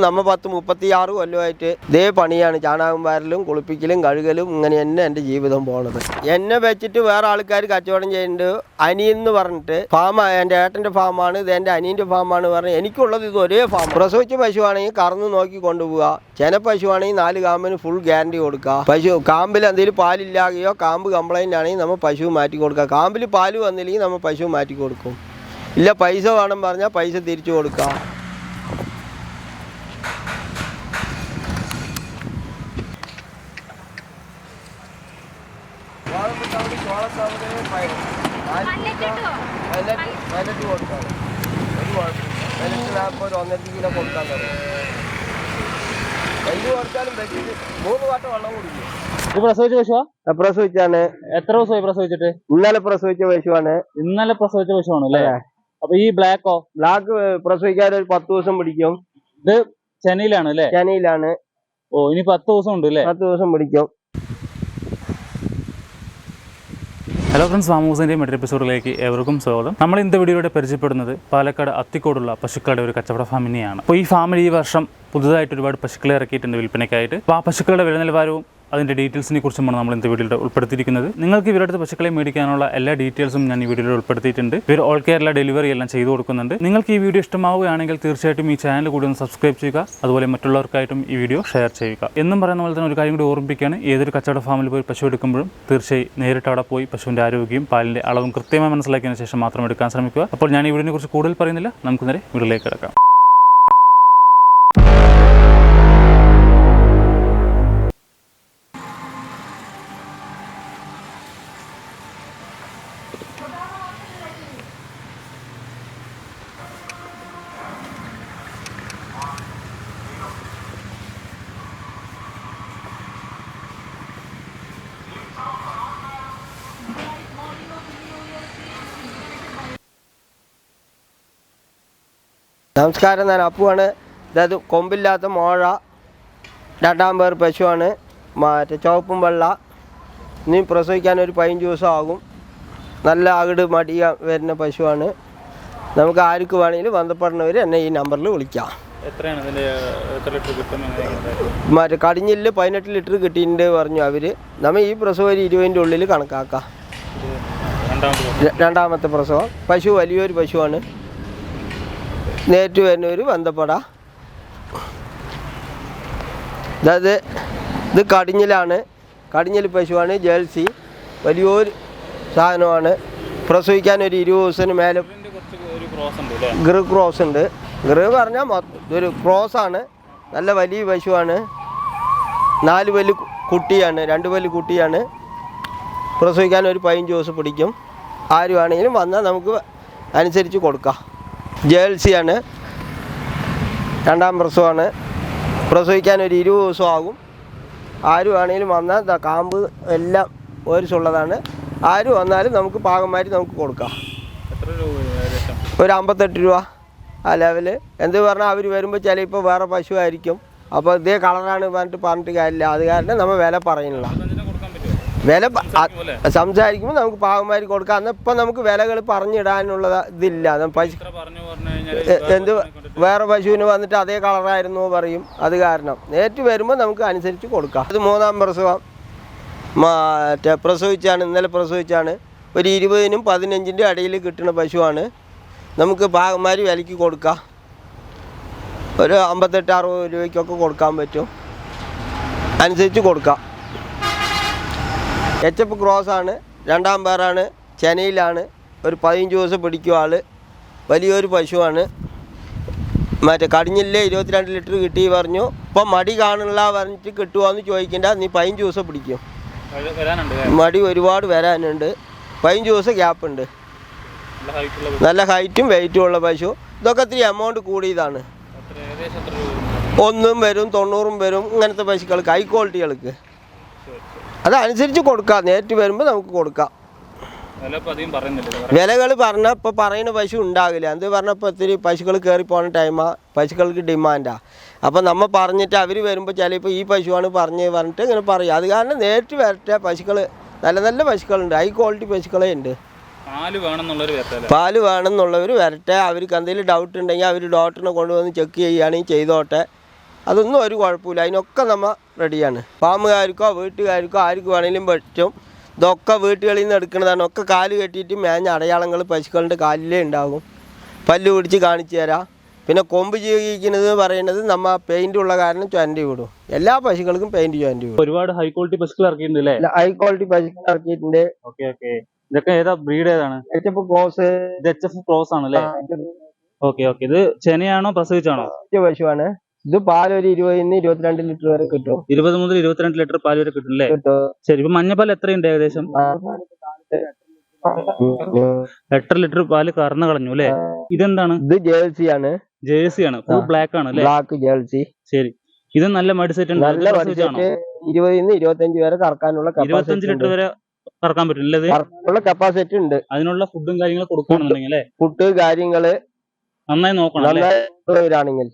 നമ്മ പത്ത് മുപ്പത്തി ആറ് കൊല്ലമായിട്ട് ഇതേ പണിയാണ് ചാണകം വാരലും കുളിപ്പിക്കലും കഴുകലും ഇങ്ങനെ തന്നെ എന്റെ ജീവിതം പോണത്. എന്നെ വെച്ചിട്ട് വേറെ ആൾക്കാർ കച്ചവടം ചെയ്യുന്നുണ്ട്. അനിയെന്ന് പറഞ്ഞിട്ട് ഫാം എന്റെ ഏട്ടന്റെ ഫാമാണ് ഇത് എന്റെ അനിയന്റെ ഫാമാണ് പറഞ്ഞ് എനിക്കുള്ളത് ഇത് ഒരേ ഫാം പ്രസവിച്ച പശുവാണെങ്കിൽ കറന്ന് നോക്കി കൊണ്ടുപോവുക. ചെന പശുവാണെങ്കിൽ നാല് കാമ്പിന് ഫുൾ ഗ്യാരണ്ടി കൊടുക്കുക. പശു കാമ്പിൽ എന്തെങ്കിലും പാലില്ലാതെയോ കാമ്പ് കംപ്ലൈന്റ് ആണെങ്കിൽ നമ്മൾ പശു മാറ്റി കൊടുക്കുക. കാമ്പിൽ പാൽ വന്നില്ലെങ്കിൽ നമ്മൾ പശു മാറ്റി കൊടുക്കും. ഇല്ല പൈസ വേണം പറഞ്ഞാൽ പൈസ തിരിച്ചു കൊടുക്കുക. ഒരു ഒന്നര കിലോ കൊടുക്കാൻ തുടങ്ങി കയ്യിൽ കൊടുത്താലും വെച്ചിട്ട് മൂന്ന് വാട്ടം വെള്ളം കുടിക്കും ഇത് പ്രസവിച്ച പശുവാ? പ്രസവിച്ചാണ്. എത്ര ദിവസമായി പ്രസവിച്ചിട്ട്? ഇന്നലെ പ്രസവിച്ച പശുവാണ്. ഇന്നലെ പ്രസവിച്ച പശുവാണ് അല്ലേ? അപ്പൊ ഈ ബ്ലാക്കോ? ബ്ലാക്ക് പ്രസവിക്കാൻ ഒരു പത്ത് ദിവസം പിടിക്കും. ഇത് ചെന്നൈയിലാണ് അല്ലേ? ചെന്നൈയിലാണ്. ഓ ഇനി പത്ത് ദിവസം ഉണ്ട് അല്ലേ? പത്ത് ദിവസം പിടിക്കും. ഹലോ ഫ്രണ്ട്സ് മാമൂസിന്റെ മറ്റൊരു എപ്പിസോഡിലേക്ക് ഏവർക്കും സ്വാഗതം. നമ്മൾ ഇന്നത്തെ വീഡിയോയുടെ പരിചയപ്പെടുന്നത് പാലക്കാട് അത്തിക്കോടുള്ള പശുക്കളുടെ ഒരു കച്ചവട ഫാമിനെയാണ് അപ്പോൾ ഈ ഫാമിൽ ഈ വർഷം പുതുതായിട്ട് ഒരുപാട് പശുക്കളെ ഇറക്കിയിട്ടുണ്ട് വിൽപ്പനയ്ക്കായിട്ട്. അപ്പോൾ ആ പശുക്കളുടെ വില നിലവാരവും അതിന്റെ ഡീറ്റെയിൽസിനെ കുറിച്ചുമാണ് നമ്മൾ ഇന്നത്തെ വീഡിയോയിൽ ഉൾപ്പെടുത്തിയിരിക്കുന്നത്. നിങ്ങൾക്ക് ഇവരുടെ പശുക്കളെ മേടിക്കാനുള്ള എല്ലാ ഡീറ്റെയിൽസും ഞാൻ ഈ വീഡിയോയിൽ ഉൾപ്പെടുത്തിയിട്ടുണ്ട്. ഇവർ ഓൾ കേരള ഡെലിവറി എല്ലാം ചെയ്തു കൊടുക്കുന്നുണ്ട്. നിങ്ങൾക്ക് ഈ വീഡിയോ ഇഷ്ടമാവുകയാണെങ്കിൽ തീർച്ചയായിട്ടും ഈ ചാനൽ കൂടി ഒന്ന് സബ്സ്ക്രൈബ് ചെയ്യുക. അതുപോലെ മറ്റുള്ളവർക്കായിട്ടും ഈ വീഡിയോ ഷെയർ ചെയ്യുക. എന്നും പറയുന്ന പോലെ തന്നെ ഒരു കാര്യം കൂടി ഓർമ്മിപ്പിക്കുകയാണ്. ഏതൊരു കച്ചവട ഫാമിൽ പോയി പശു എടുക്കുമ്പോഴും തീർച്ചയായും നേരിട്ട് അവിടെ പോയി പശുവിന്റെ ആരോഗ്യവും പാലിന്റെ അളവും കൃത്യമായി മനസ്സിലാക്കിയതിന് ശേഷം മാത്രം എടുക്കാൻ ശ്രമിക്കുക. അപ്പോൾ ഞാൻ ഈ വീഡിയോനെ കുറിച്ച് കൂടുതൽ പറയുന്നില്ല. നമുക്ക് നേരെ വീഡിയോയിലേക്ക് കിടക്കാം. നമസ്കാരം ഞാൻ അപ്പുവാണ്. അതായത് കൊമ്പില്ലാത്ത മോഴ രണ്ടാം പേർ പശുവാണ്. മറ്റേ ചുവപ്പും വെള്ള. ഇനി പ്രസവിക്കാൻ ഒരു പതിനഞ്ച് ദിവസം ആകും. നല്ല അകട് മടിയ വരുന്ന പശുവാണ്. നമുക്ക് ആർക്ക് വേണമെങ്കിലും ബന്ധപ്പെടുന്നവർ എന്നെ ഈ നമ്പറിൽ വിളിക്കാം. മറ്റേ കടിഞ്ഞിൽ പതിനെട്ട് ലിറ്റർ കിട്ടിയിട്ടുണ്ട് പറഞ്ഞു അവർ നമ്മൾ ഈ പ്രസവം ഒരു ഇരുപതിന്റെ ഉള്ളിൽ കണക്കാക്കാം. രണ്ടാമത് രണ്ടാമത്തെ പ്രസവം. പശു വലിയൊരു പശുവാണ്. നേരിട്ട് വരുന്നവർ ബന്ധപ്പെടാം. അതായത് ഇത് കടിഞ്ഞിലാണ്. കടിഞ്ഞിൽ പശുവാണ് ജേഴ്സി. വലിയൊരു സാധനമാണ്. പ്രസവിക്കാൻ ഒരു ഇരുപത് ദിവസത്തിന് മേലും ഗ്രി കുറച്ച് ഒരു ക്രോസ് ഉണ്ട് ഗ്രി ക്രോസ് ഉണ്ട്. ഗൃ പറഞ്ഞാൽ ക്രോസ് ആണ്. നല്ല വലിയ പശുവാണ്. നാല് പല്ല് കുട്ടിയാണ്. രണ്ട് പല്ല് കുട്ടിയാണ്. പ്രസവിക്കാൻ ഒരു പതിനഞ്ച് ദിവസം പിടിക്കും. ആരുവാണെങ്കിലും വന്നാൽ നമുക്ക് അനുസരിച്ച് കൊടുക്കാം. ജേഴ്സിയാണ് രണ്ടാം പ്രസവമാണ്. പ്രസവിക്കാൻ ഒരു ഇരുപത് ദിവസം ആകും. ആര് വേണമെങ്കിലും വന്നാൽ കാമ്പ് എല്ലാം ഓരിച്ചുള്ളതാണ്. ആര് വന്നാലും നമുക്ക് പാകം മാറ്റി നമുക്ക് കൊടുക്കാം. ഒരു അമ്പത്തെട്ട് രൂപ ആ ലെവൽ എന്ത് പറഞ്ഞാൽ അവർ വരുമ്പോൾ ചിലപ്പോൾ വേറെ പശു ആയിരിക്കും. അപ്പോൾ ഇതേ കളറാണ് പറഞ്ഞിട്ട് പറഞ്ഞിട്ട് കാര്യമില്ല. അത് കാരണം നമ്മൾ വില പറയുന്നില്ല. വില സംസാരിക്കുമ്പോൾ നമുക്ക് പാകമാരി കൊടുക്കാം. അന്ന് ഇപ്പം നമുക്ക് വിലകൾ പറഞ്ഞിടാനുള്ള ഇതില്ല. പശു എന്ത് വേറെ പശുവിന് വന്നിട്ട് അതേ കളറായിരുന്നു പറയും. അത് കാരണം. നേരിട്ട് വരുമ്പോൾ നമുക്ക് അനുസരിച്ച് കൊടുക്കാം. അത് മൂന്നാം പ്രസവം. മറ്റേ പ്രസവിച്ചാണ് ഇന്നലെ പ്രസവിച്ചാണ്. ഒരു ഇരുപതിനും പതിനഞ്ചിന്റെ ഇടയിൽ കിട്ടുന്ന പശുവാണ്. നമുക്ക് ഭാഗന്മാർ വിലയ്ക്ക് കൊടുക്കാം. ഒരു അമ്പത്തെട്ട് അറുപത് രൂപയ്ക്കൊക്കെ കൊടുക്കാൻ പറ്റും. അനുസരിച്ച് കൊടുക്കാം. എച്ച് എഫ് ക്രോസാണ് രണ്ടാം പേരാണ് ചെനയിലാണ്. ഒരു പതിനഞ്ച് ദിവസം പിടിക്കും ആൾ വലിയൊരു പശുവാണ്. മറ്റേ കടിഞ്ഞില്ല ഇരുപത്തിരണ്ട് ലിറ്റർ കിട്ടി പറഞ്ഞു. ഇപ്പം മടി കാണില്ല പറഞ്ഞിട്ട് കിട്ടുമോ എന്ന് ചോദിക്കേണ്ട നീ പതിനഞ്ച് ദിവസം പിടിക്കും. മടി ഒരുപാട് വരാനുണ്ട്. പതിനഞ്ച് ദിവസം ഗ്യാപ്പ് ഉണ്ട്. നല്ല ഹൈറ്റും വെയിറ്റും ഉള്ള പശു. ഇതൊക്കെ ഇത്തിരി എമൗണ്ട് കൂടിയതാണ്. ഒന്നും വരും തൊണ്ണൂറും വരും ഇങ്ങനത്തെ പശുക്കൾക്ക് ഹൈ ക്വാളിറ്റികൾക്ക് അതനുസരിച്ച് കൊടുക്കാം. നേരിട്ട് വരുമ്പോൾ നമുക്ക് കൊടുക്കാം. വിലകൾ പറഞ്ഞാൽ ഇപ്പോൾ പറയുന്ന പശു ഉണ്ടാകില്ല. എന്ത് പറഞ്ഞപ്പോൾ ഇത്തിരി പശുക്കൾ കയറി പോകുന്ന ടൈമാണ് പശുക്കൾക്ക് ഡിമാൻഡാണ് അപ്പോൾ നമ്മൾ പറഞ്ഞിട്ട് അവർ വരുമ്പോൾ ചിലപ്പോൾ ഈ പശുവാണ് പറഞ്ഞ് പറഞ്ഞിട്ട് ഇങ്ങനെ പറയും. അത് കാരണം നേരിട്ട് വരട്ടെ പശുക്കൾ നല്ല നല്ല പശുക്കളുണ്ട്. ഹൈ ക്വാളിറ്റി പശുക്കളെ ഉണ്ട്. പാൽ വേണമെന്നുള്ളവർ വരട്ടെ. അവർക്ക് എന്തെങ്കിലും ഡൗട്ട് ഉണ്ടെങ്കിൽ അവർ ഡോക്ടറിനെ കൊണ്ടുവന്ന് ചെക്ക് ചെയ്യുകയാണെങ്കിൽ ചെയ്തോട്ടെ. അതൊന്നും ഒരു കുഴപ്പമില്ല. അതിനൊക്കെ നമ്മൾ റെഡിയാണ് ഫാമുകാർക്കോ വീട്ടുകാർക്കോ ആർക്ക് വേണമെങ്കിലും പറ്റും. ഇതൊക്കെ വീട്ടുകളിൽ നിന്ന് എടുക്കുന്നതാണ്. ഒക്കെ കാൽ കെട്ടിയിട്ട് മേഞ്ഞ അടയാളങ്ങൾ പശുക്കളുടെ കാലിലേ ഉണ്ടാകും പല്ല് പിടിച്ച് കാണിച്ചു തരാം. പിന്നെ കൊമ്പ് ജീവിക്കുന്നത് പറയുന്നത് നമ്മ പെയിന്റ് ഉള്ള കാരണം ചുരണ്ടി വിടും. എല്ലാ പശുക്കൾക്കും പെയിന്റ് ചുരണ്ടി വിടും. ഒരുപാട് ഹൈ ക്വാളിറ്റി പശുക്കൾ ഇറക്കിയിട്ടുണ്ട് ഹൈ ക്വാളിറ്റി പശുക്കൾ ഇറക്കിയിട്ടുണ്ട്. ഓക്കെ ഓക്കെ ഇതൊക്കെ ഏതാ ബ്രീഡ് ഏതാണ്? എച്ച് ക്രോസ് ഇത് എച്ച് എഫ് ക്രോസ് ആണ് അല്ലേ? ഓക്കെ ഓക്കെ ഇത് ചെനയാണോ പ്രസവിച്ചാണോ? പശുവാണ്. ഇത് പാൽ ഒരു ഇരുപതിന്ന് ഇരുപത്തിരണ്ട് ലിറ്റർ വരെ കിട്ടും. ഇരുപത് മുതൽ ഇരുപത്തിരണ്ട് ലിറ്റർ പാൽ വരെ കിട്ടും അല്ലേ? ശരി ഇപ്പൊ മഞ്ഞപ്പാൽ എത്രയുണ്ട് ഏകദേശം? എട്ടര ലിറ്റർ പാൽ കറന്നു കളഞ്ഞു അല്ലേ? ഇതെന്താണ്? ഇത് ജേഴ്സി ആണ് ജേഴ്സി ആണ് ഫുൾ ബ്ലാക്ക് ആണ് അല്ലേ? Black Jersey. ശരി. ഇത് നല്ല മടിസെറ്റ് ഉണ്ട്. നല്ല പ്രസവിച്ചാണോ ബഡ്ജറ്റ് നിന്ന് ഇരുപത്തഞ്ച് വരെ കറക്കാനുള്ള ഇരുപത്തഞ്ച് ലിറ്റർ വരെ കറക്കാൻ പറ്റും കപ്പാസിറ്റി ഉണ്ട്. അതിനുള്ള ഫുഡും കാര്യങ്ങളും കൊടുക്കുകയാണെന്നുണ്ടെങ്കിൽ ഫുഡ് കാര്യങ്ങൾ നന്നായി നോക്കണം അല്ലേ? നന്നായി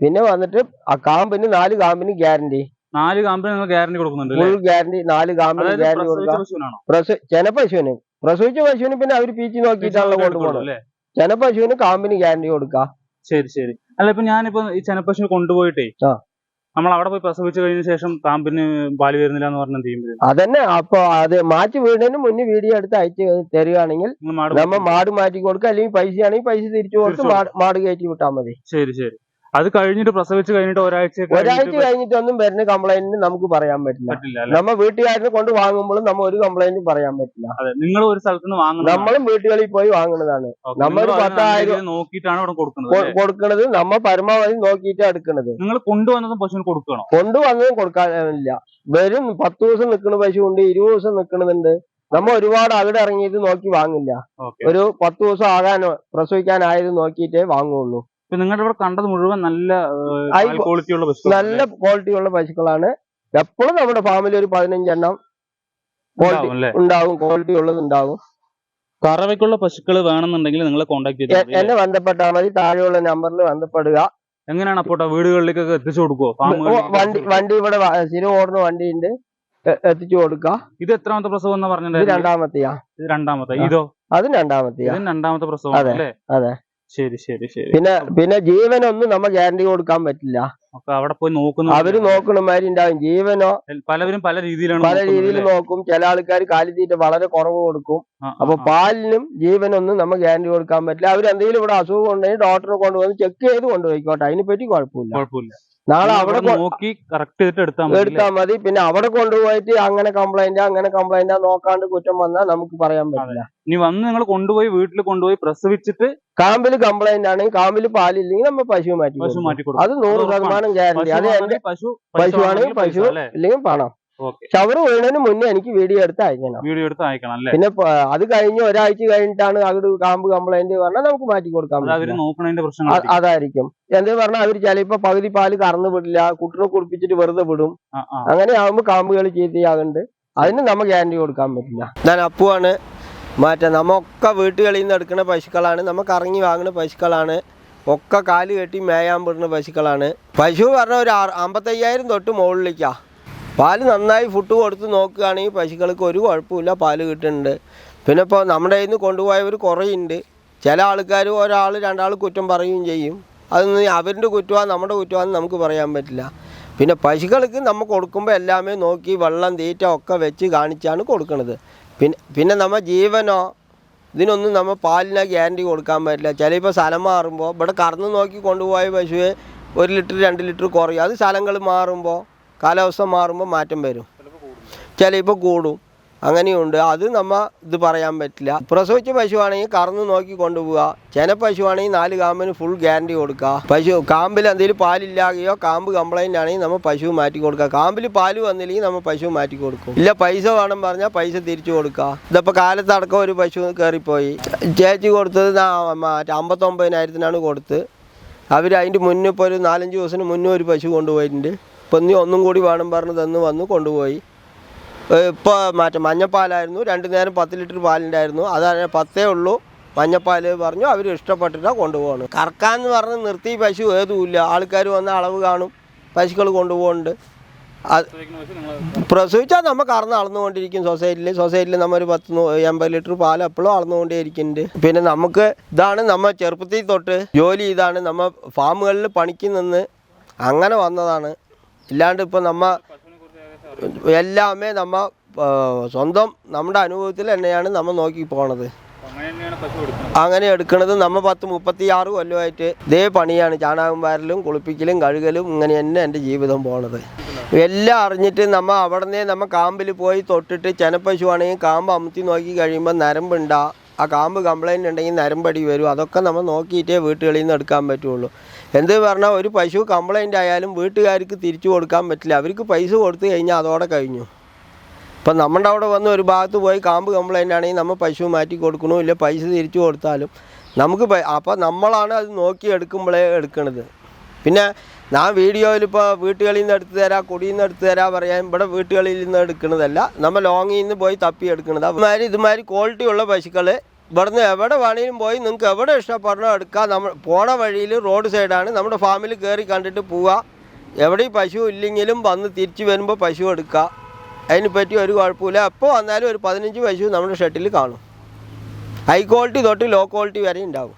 പിന്നെ വന്നിട്ട് ആ കാമ്പിന് നാല് കാമ്പിന് ഗ്യാരണ്ടി. നാല് കാമ്പിന് നിങ്ങൾ ഗ്യാരണ്ടി കൊടുക്കുന്നുണ്ട് അല്ലേ? ഫുൾ ഗ്യാരണ്ടി നാല് കാമ്പിന് ഗ്യാരണ്ടി കൊടുക്കാം. ചെന പശുവിന് പ്രസവിച്ച പശുവിന് പിന്നെ അവർ പീച്ചി നോക്കിയിട്ടാണല്ലോ കൊണ്ടുപോകണം ചെന പശുവിന് കാമ്പിന് ഗ്യാരണ്ടി കൊടുക്കാം. ശരി ശരി. അല്ല ഇപ്പൊ ഞാനിപ്പോ ഈ ചെനപ്പശു കൊണ്ടുപോയിട്ടേ ആ. നമ്മൾ അവിടെ പോയി പ്രസവിച്ചു കഴിഞ്ഞ ശേഷം പാമ്പിന് പാൽ വരുന്നില്ല എന്ന് പറഞ്ഞ ചെയ്യുമ്പോൾ അതന്നെ അപ്പൊ അത് മാറ്റി വീടിന് മുന്നേ വീഡിയോ എടുത്ത് അയച്ച് തരികയാണെങ്കിൽ നമ്മൾ മാട് നമ്മ മാട് മാറ്റി കൊടുക്കുക അല്ലെങ്കിൽ പൈസ ആണെങ്കിൽ പൈസ തിരിച്ചു കൊടുത്ത് മാട് മാട് കയറ്റി വിട്ടാൽ മതി. ശരി ശരി. അത് കഴിഞ്ഞിട്ട് പ്രസവിച്ച് കഴിഞ്ഞിട്ട് ഒരാഴ്ച ഒരാഴ്ച കഴിഞ്ഞിട്ട് കഴിഞ്ഞിട്ടൊന്നും വരുന്ന കംപ്ലൈന്റ് നമുക്ക് പറയാൻ പറ്റില്ല. നമ്മ വീട്ടുകാരനെ കൊണ്ട് വാങ്ങുമ്പോഴും നമ്മ ഒരു കംപ്ലൈന്റും പറയാൻ പറ്റില്ല. നിങ്ങൾ ഒരു സ്ഥലത്ത് നിന്ന് വാങ്ങുന്നത് നമ്മളും വീട്ടുകളിൽ പോയി വാങ്ങുന്നതാണ്. നമ്മൾ പത്തായിരം നോക്കിയിട്ടാണ് അവിടെ കൊടുക്കുന്നത് കൊടുക്കുന്നത് നമ്മ പരമാവധി നോക്കിയിട്ട് എടുക്കുന്നത് നിങ്ങൾ കൊണ്ടുവന്നതും പശുവിന് കൊടുക്കണം? കൊണ്ടുവന്നതും കൊടുക്കാനില്ല വരും പത്ത് ദിവസം നിൽക്കുന്ന പശു ഉണ്ട് ഇരുപത് ദിവസം നിൽക്കണതുണ്ട് നമ്മ ഒരുപാട് അവിടെ ഇറങ്ങിയിട്ട് നോക്കി വാങ്ങില്ല. ഒരു പത്ത് ദിവസം ആകാനോ പ്രസവിക്കാനായത് നോക്കിയിട്ടേ വാങ്ങുള്ളൂ. ഇപ്പൊ നിങ്ങളുടെ ഇവിടെ കണ്ടത് മുഴുവൻ നല്ല ക്വാളിറ്റിയുള്ള നല്ല ക്വാളിറ്റിയുള്ള പശുക്കളാണ്. എപ്പോഴും നമ്മുടെ ഫാമിൽ ഒരു പതിനഞ്ചെണ്ണം ക്വാളിറ്റി ഉണ്ടാവും ക്വാളിറ്റി ഉള്ളത് ഉണ്ടാവും. കറവയ്ക്കുള്ള പശുക്കൾ വേണമെന്നുണ്ടെങ്കിൽ നിങ്ങളെ കോൺടാക്ട് എ- എന്നെ ബന്ധപ്പെട്ടാൽ മതി താഴെയുള്ള നമ്പറിൽ ബന്ധപ്പെടുക. എങ്ങനെയാണ് അപ്പോട്ടെ വീടുകളിലേക്കൊക്കെ എത്തിച്ചു കൊടുക്കുവോ? വണ്ടി വണ്ടി ഇവിടെ സിനിമ ഓടുന്ന വണ്ടി ഉണ്ട് എത്തിച്ചു കൊടുക്ക. ഇത് എത്രാമത്തെ പ്രസവം എന്ന് പറഞ്ഞിട്ടുണ്ടായിരുന്നു? രണ്ടാമത്തെയാ. ഇത് രണ്ടാമത്തെ. ഇതോ? അത് രണ്ടാമത്തെയാ. രണ്ടാമത്തെ പ്രസവം അതെ. അല്ലേ? അതെ. ശരി ശരി ശരി. പിന്നെ പിന്നെ ജീവനൊന്നും നമ്മ ഗ്യാരണ്ടി കൊടുക്കാൻ പറ്റില്ല. അപ്പൊ അവിടെ പോയി നോക്കുന്ന അവർ നോക്കണമാതിരി ഉണ്ടാവും ജീവനോ പലവരും പല രീതിയിലാണ് പല രീതിയിൽ നോക്കും. ചില ആൾക്കാർ കാലിത്തീറ്റ വളരെ കുറവ് കൊടുക്കും. അപ്പൊ പാലിനും ജീവനൊന്നും നമ്മ ഗ്യാരണ്ടി കൊടുക്കാൻ പറ്റില്ല. അവർ എന്തെങ്കിലും ഇവിടെ അസുഖം ഉണ്ടെങ്കിൽ ഡോക്ടറെ കൊണ്ടുവന്ന് ചെക്ക് ചെയ്ത് കൊണ്ടുപോയിക്കോട്ടെ. അതിനെ പറ്റി കുഴപ്പമില്ല. കുഴപ്പമില്ല. നാളെ അവിടെ നോക്കി കറക്റ്റ് ചെയ്തിട്ട് എടുത്താൽ? എടുത്താൽ മതി. പിന്നെ അവിടെ കൊണ്ടുപോയിട്ട് അങ്ങനെ കംപ്ലൈന്റ് അങ്ങനെ കംപ്ലൈന്റ് നോക്കാണ്ട് കുറ്റം വന്നാൽ നമുക്ക് പറയാൻ പറ്റില്ല. ഇനി വന്ന് നിങ്ങൾ കൊണ്ടുപോയി വീട്ടിൽ കൊണ്ടുപോയി പ്രസവിച്ചിട്ട് കാമ്പിൽ കംപ്ലൈന്റ് ആണെങ്കിൽ കാമ്പിൽ പാലില്ലെങ്കിൽ നമ്മൾ പശു മാറ്റി പശു കൊടുക്കും. മാറ്റി അത് നൂറ്. ശതമാനം ഗ്യാരണ്ടി അത് എന്റെ പശു പശു ആണെങ്കിൽ പശു ഇല്ലെങ്കിൽ പണം. ഓക്കെ. ഷവർ വീണതിന് മുന്നേ എനിക്ക് വീഡിയോ എടുത്ത് അയക്കണം. വീഡിയോ എടുത്ത് അയക്കണം അല്ലേ? പിന്നെ അത് കഴിഞ്ഞ് ഒരാഴ്ച കഴിഞ്ഞിട്ടാണ് അവിടെ കാമ്പ് കംപ്ലൈന്റ് പറഞ്ഞാൽ നമുക്ക് മാറ്റി കൊടുക്കാം അതായിരിക്കും. എന്ത് പറഞ്ഞാൽ അവർ ചിലപ്പോ പകുതി പാൽ കറന്നു വിടില്ല കുട്ടിനെ കുടിപ്പിച്ചിട്ട് വെറുതെ വിടും. അങ്ങനെ ആവുമ്പോ കാമ്പുകൾ ചീത്തയാകുന്നുണ്ട്. അതിന് നമ്മൾ ഗ്യാരണ്ടി കൊടുക്കാൻ പറ്റില്ല. ഞാൻ അപ്പുവാണ്. മറ്റേ നമ്മൊക്കെ വീട്ടുകളിൽ നിന്ന് എടുക്കുന്ന പശുക്കളാണ്. നമുക്ക് ഇറങ്ങി വാങ്ങുന്ന പശുക്കളാണ്. ഒക്കെ കാൽ കെട്ടി മേയാൻ പെടുന്ന പശുക്കളാണ്. പശു പറഞ്ഞ ഒരു അമ്പത്തയ്യായിരം തൊട്ട് മുകളിലേക്കാ. പാൽ നന്നായി ഫുഡ് കൊടുത്ത് നോക്കുകയാണെങ്കിൽ പശുക്കൾക്ക് ഒരു കുഴപ്പമില്ല പാൽ കിട്ടുന്നുണ്ട്. പിന്നെ ഇപ്പോൾ നമ്മുടെ കയ്യിൽ നിന്ന് കൊണ്ടുപോയവർ കുറേയുണ്ട്. ചില ആൾക്കാർ ഒരാൾ രണ്ടാൾ കുറ്റം പറയുകയും ചെയ്യും. അതൊന്നും അവരുടെ കുറ്റമാണ് നമ്മുടെ കുറ്റമാണെന്ന് നമുക്ക് പറയാൻ പറ്റില്ല. പിന്നെ പശുക്കൾക്ക് നമ്മൾ കൊടുക്കുമ്പോൾ എല്ലാമേ നോക്കി വെള്ളം തീറ്റ ഒക്കെ വെച്ച് കാണിച്ചാണ് കൊടുക്കുന്നത് പിന്നെ പിന്നെ നമ്മൾ ജീവനോ ഇതിനൊന്നും നമ്മൾ പാലിന് ഗ്യാരണ്ടി കൊടുക്കാൻ പറ്റില്ല. ചിലപ്പോൾ സ്ഥലം മാറുമ്പോൾ ഇവിടെ കറന്ന് നോക്കി കൊണ്ടുപോയ പശുവെ ഒരു ലിറ്റർ രണ്ട് ലിറ്റർ കുറയും. അത് സ്ഥലങ്ങൾ മാറുമ്പോൾ കാലാവസ്ഥ മാറുമ്പോൾ മാറ്റം വരും. ചിലപ്പോൾ കൂടും. അങ്ങനെയുണ്ട്. അത് നമ്മ ഇത് പറയാൻ പറ്റില്ല. പ്രസവിച്ച പശുവാണെങ്കിൽ കറന്ന് നോക്കി കൊണ്ടുപോവുക. ചെന പശുവാണെങ്കിൽ നാല് കാമ്പിന് ഫുൾ ഗ്യാരണ്ടി കൊടുക്കുക. പശു കാമ്പിൽ എന്തെങ്കിലും പാലില്ലാതെയോ കാമ്പ് കംപ്ലൈന്റ് ആണെങ്കിൽ നമ്മൾ പശു മാറ്റി കൊടുക്കുക. കാമ്പിൽ പാൽ വന്നില്ലെങ്കിൽ നമ്മൾ പശു മാറ്റി കൊടുക്കും. ഇല്ല പൈസ വേണം പറഞ്ഞാൽ പൈസ തിരിച്ചു കൊടുക്കുക. ഇതിപ്പോൾ കാലത്തടക്കം ഒരു പശു കയറിപ്പോയി ചേച്ചി കൊടുത്തത് മറ്റേ അമ്പത്തൊമ്പതിനായിരത്തിനാണ് കൊടുത്ത്. അവർ അതിന്റെ മുന്നേ ഇപ്പോൾ ഒരു നാലഞ്ച് ദിവസത്തിന് മുന്നേ ഒരു പശു കൊണ്ടുപോയിട്ടുണ്ട്. ഇപ്പം നീ ഒന്നും കൂടി വേണം പറഞ്ഞ് തന്ന് വന്ന് കൊണ്ടുപോയി. ഇപ്പോൾ മറ്റേ മഞ്ഞപ്പാലായിരുന്നു. രണ്ട് നേരം പത്ത് ലിറ്റർ പാലുണ്ടായിരുന്നു അതാണ് പത്തേ ഉള്ളൂ. മഞ്ഞപ്പാൽ പറഞ്ഞു അവർ ഇഷ്ടപ്പെട്ടിട്ടാണ് കൊണ്ടുപോകണം കറക്കാന്ന് പറഞ്ഞ് നിർത്തി പശു ഏതുമില്ല. ആൾക്കാർ വന്ന് അളവ് കാണും. പശുക്കൾ കൊണ്ടുപോകുന്നുണ്ട് പ്രസവിച്ചാൽ നമ്മൾ കറന്ന് അളന്നുകൊണ്ടിരിക്കും സൊസൈറ്റിയിൽ സൊസൈറ്റിയിൽ നമ്മൾ ഒരു പത്ത് എൺപത് ലിറ്റർ പാൽ എപ്പോഴും അളന്നുകൊണ്ടേ ഇരിക്കുന്നുണ്ട് പിന്നെ നമുക്ക് ഇതാണ് നമ്മൾ ചെറുപ്പത്തിൽ തൊട്ട് ജോലി ഇതാണ് നമ്മൾ ഫാമുകളിൽ പണിക്ക് നിന്ന് അങ്ങനെ വന്നതാണ്. ഇല്ലാണ്ട് ഇപ്പം നമ്മ എല്ലാമേ നമ്മ സ്വന്തം നമ്മുടെ അനുഭവത്തിൽ തന്നെയാണ് നമ്മൾ നോക്കി പോണത്. അങ്ങനെ എടുക്കണത് നമ്മ പത്ത് മുപ്പത്തി ആറ് കൊല്ലമായിട്ട് ഇതേ പണിയാണ് ചാണകം വാരലും കുളിപ്പിക്കലും കഴുകലും ഇങ്ങനെ തന്നെ എന്റെ ജീവിതം പോണത്. എല്ലാം അറിഞ്ഞിട്ട് നമ്മ അവിടെ നിന്നേ നമ്മ കാമ്പിൽ പോയി തൊട്ടിട്ട് ചെനപ്പശു ആണെങ്കിൽ കാമ്പ് അമുത്തി നോക്കി കഴിയുമ്പോൾ നരമ്പുണ്ടാ. ആ കാമ്പ് കംപ്ലൈന്റ് ഉണ്ടെങ്കിൽ നരമ്പടി വരും. അതൊക്കെ നമ്മൾ നോക്കിയിട്ടേ വീട്ടുകളിൽ നിന്ന് എടുക്കാൻ പറ്റുള്ളൂ. എന്ത് പറഞ്ഞാൽ ഒരു പശു കംപ്ലൈന്റ് ആയാലും വീട്ടുകാർക്ക് തിരിച്ചു കൊടുക്കാൻ പറ്റില്ല. അവർക്ക് പൈസ കൊടുത്തു കഴിഞ്ഞാൽ അതോടെ കഴിഞ്ഞു. ഇപ്പം നമ്മുടെ അവിടെ വന്ന് ഒരു ഭാഗത്ത് പോയി കാമ്പ് കംപ്ലൈന്റ് ആണെങ്കിൽ നമ്മൾ പശു മാറ്റി കൊടുക്കണോ? ഇല്ല പൈസ തിരിച്ചു കൊടുത്താലും നമുക്ക് അപ്പോൾ നമ്മളാണ് അത് നോക്കി എടുക്കുമ്പോഴേ എടുക്കണത്. പിന്നെ ഞാൻ വീഡിയോയിൽ ഇപ്പോൾ വീട്ടുകളിൽ നിന്ന് എടുത്തു തരാം കുടിയിൽ നിന്ന് എടുത്തു തരാം പറയാൻ ഇവിടെ വീട്ടുകളിൽ നിന്ന് എടുക്കുന്നതല്ല നമ്മൾ ലോങ്ങിൽ നിന്ന് പോയി തപ്പി എടുക്കുന്നത് അതുമാതിരി ഇതുമാതിരി ക്വാളിറ്റി ഉള്ള പശുക്കൾ ഇവിടുന്ന് എവിടെ വേണേലും പോയി നിങ്ങൾക്ക് എവിടെ ഇഷ്ടപ്പെടണോ എടുക്കാം. നമ്മൾ പോണ വഴിയിൽ റോഡ് സൈഡാണ്. നമ്മുടെ ഫാമിൽ കയറി കണ്ടിട്ട് പോവുക എവിടെ പശു ഇല്ലെങ്കിലും വന്ന് തിരിച്ചു വരുമ്പോൾ പശു എടുക്കുക അതിനെ പറ്റി ഒരു കുഴപ്പമില്ല. എപ്പോൾ വന്നാലും ഒരു പതിനഞ്ച് പശു നമ്മുടെ ഷെട്ടിൽ കാണും. ഹൈ ക്വാളിറ്റി തൊട്ട് ലോ ക്വാളിറ്റി വരെ ഉണ്ടാവും.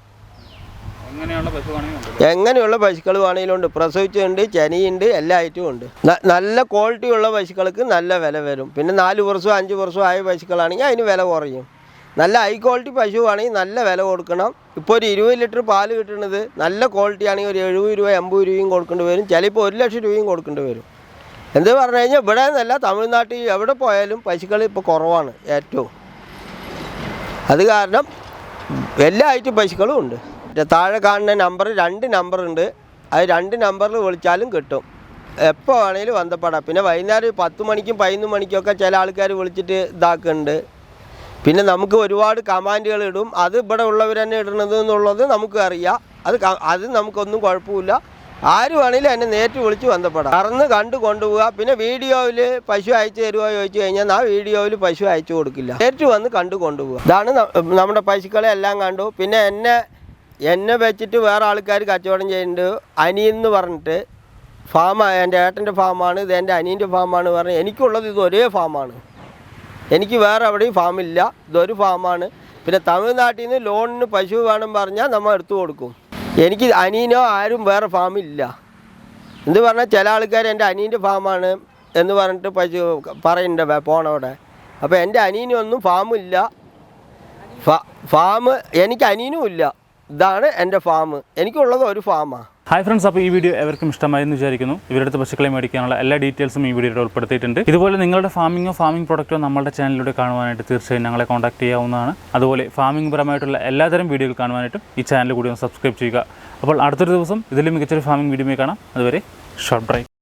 എങ്ങനെയുള്ള പശുക്കൾ വേണമെങ്കിലും ഉണ്ട്. പ്രസവിച്ചുണ്ട് ചെനിയുണ്ട് എല്ലാ ഐറ്റവും ഉണ്ട് നല്ല ക്വാളിറ്റി ഉള്ള പശുക്കൾക്ക് നല്ല വില വരും. പിന്നെ നാല് വർഷവും അഞ്ച് വർഷവും ആയ പശുക്കളാണെങ്കിൽ അതിന് വില കുറയും. നല്ല ഹൈ ക്വാളിറ്റി പശുവാണെങ്കിൽ നല്ല വില കൊടുക്കണം. ഇപ്പോൾ ഒരു ഇരുപത് ലിറ്റർ പാൽ കിട്ടുന്നത് നല്ല ക്വാളിറ്റി ആണെങ്കിൽ ഒരു എഴുപത് രൂപ എൺപത് രൂപയും കൊടുക്കേണ്ടി വരും. ചിലപ്പോൾ ഒരു ലക്ഷം രൂപയും കൊടുക്കേണ്ടി വരും. എന്ത് പറഞ്ഞു കഴിഞ്ഞാൽ ഇവിടെ നിന്നല്ല തമിഴ്നാട്ടിൽ എവിടെ പോയാലും പശുക്കൾ ഇപ്പോൾ കുറവാണ് ഏറ്റവും. അത് കാരണം എല്ലാ ഐറ്റം പശുക്കളും ഉണ്ട്. താഴെ കാണുന്ന നമ്പർ രണ്ട് നമ്പർ ഉണ്ട്. അത് രണ്ട് നമ്പറിൽ വിളിച്ചാലും കിട്ടും. എപ്പോൾ വേണേലും ബന്ധപ്പെടാം. പിന്നെ വൈകുന്നേരം പത്ത് മണിക്കും പതിനൊന്ന് മണിക്കൊക്കെ ചില ആൾക്കാർ വിളിച്ചിട്ട് ഇതാക്കുന്നുണ്ട്. പിന്നെ നമുക്ക് ഒരുപാട് കമാൻഡുകൾ ഇടും. അത് ഇവിടെ ഉള്ളവർ തന്നെ ഇടുന്നത് എന്നുള്ളത് നമുക്ക് അറിയാം. അത് അത് നമുക്കൊന്നും കുഴപ്പമില്ല. ആര് വേണേലും എന്നെ നേരിട്ട് വിളിച്ച് ബന്ധപ്പെടാം. കറന്ന് കണ്ടു കൊണ്ടുപോവുക. പിന്നെ വീഡിയോയിൽ പശു അയച്ചു തരുമോ ചോദിച്ചു കഴിഞ്ഞാൽ ആ വീഡിയോയിൽ പശു അയച്ചു കൊടുക്കില്ല. നേരിട്ട് വന്ന് കണ്ടു കൊണ്ടുപോവുക. ഇതാണ് നമ്മുടെ പശുക്കളെ എല്ലാം കണ്ടു. പിന്നെ എന്നെ എന്നെ വെച്ചിട്ട് വേറെ ആൾക്കാർ കച്ചവടം ചെയ്യുന്നുണ്ട്. അനിയെന്ന് പറഞ്ഞിട്ട് ഫാമാണ് എന്റെ ഏട്ടന്റെ ഫാമാണ് ഇത് എന്റെ അനിയന്റെ ഫാമാണ് പറഞ്ഞ് എനിക്കുള്ളത് ഇത് ഒരേ ഫാമാണ്. എനിക്ക് വേറെ എവിടെയും ഫാമില്ല ഇതൊരു ഫാമാണ് പിന്നെ തമിഴ്നാട്ടിൽ നിന്ന് ലോണിന് പശു വേണം പറഞ്ഞാൽ നമ്മൾ എടുത്തു കൊടുക്കും. എനിക്ക് അനിയനോ ആരും വേറെ ഫാമില്ല എന്ത് പറഞ്ഞാൽ ചില ആൾക്കാർ എന്റെ അനിയന്റെ ഫാമാണ് എന്ന് പറഞ്ഞിട്ട് പശു പറയുന്നുണ്ട് പോണവിടെ അപ്പോൾ എന്റെ അനിയനൊന്നും ഫാമില്ല ഫാ എനിക്ക് അനിയനും ഇല്ല. ഇതാണ് എന്റെ ഫാം എനിക്കുള്ളത് ഒരു ഫാമാണ് ഹായ് ഫ്രണ്ട്സ് അപ്പോൾ ഈ വീഡിയോ എവർക്കും ഇഷ്ടമായെന്ന് വിചാരിക്കുന്നു. ഇവരുടെ പശുക്കളെ മേടിക്കാനുള്ള എല്ലാ ഡീറ്റെയിൽസും ഈ വീഡിയോയിൽ ഉൾപ്പെടുത്തിയിട്ടുണ്ട്. ഇതുപോലെ നിങ്ങളുടെ ഫാമിങ്ങോ ഫാമിംഗ് പ്രൊഡക്റ്റോ നമ്മുടെ ചാനലിലൂടെ കാണുവാനായിട്ട് തീർച്ചയായും ഞങ്ങളെ കോൺടാക്ട് ചെയ്യാവുന്നതാണ്. അതുപോലെ ഫാമിംഗ് പരമായിട്ടുള്ള എല്ലാതരം വീഡിയോകൾ കാണുവാനായിട്ടും ഈ ചാനൽ കൂടി ഒന്ന് സബ്സ്ക്രൈബ് ചെയ്യുക. അപ്പോൾ അടുത്തൊരു ദിവസം ഇതിലും മികച്ചൊരു ഫാമിംഗ് വീഡിയോ കാണാം. അതുവരെ ഷോർട്ട് ബ്രേക്ക്.